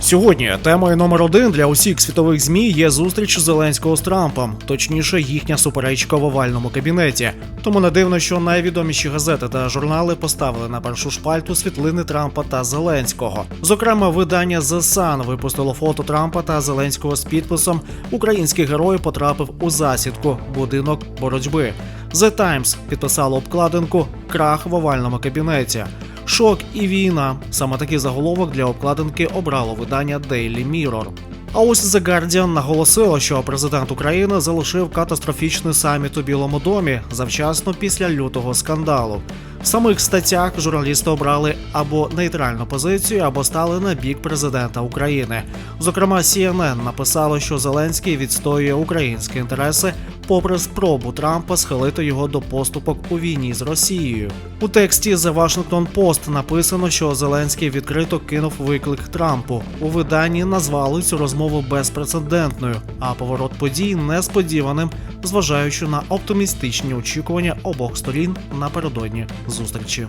Сьогодні темою номер один для усіх світових змі є зустріч Зеленського з Трампом, точніше, їхня суперечка в овальному кабінеті. Тому не дивно, що найвідоміші газети та журнали поставили на першу шпальту світлини Трампа та Зеленського. Зокрема, видання The Sun випустило фото Трампа та Зеленського з підписом Український герой потрапив у засідку будинок боротьби. The Times підписало обкладинку Крах в овальному кабінеті. Шок і війна. Саме такий заголовок для обкладинки обрало видання Daily Mirror. А ось The Guardian наголосило, що президент України залишив катастрофічний саміт у Білому домі завчасно після лютого скандалу. В самих статтях журналісти обрали або нейтральну позицію, або стали на бік президента України. Зокрема, CNN написало, що Зеленський відстоює українські інтереси, попри спробу Трампа схилити його до поступок у війні з Росією. У тексті The Washington Post написано, що Зеленський відкрито кинув виклик Трампу. У виданні назвали цю розмову безпрецедентною, а поворот подій несподіваним, зважаючи на оптимістичні очікування обох сторін напередодні зустрічі.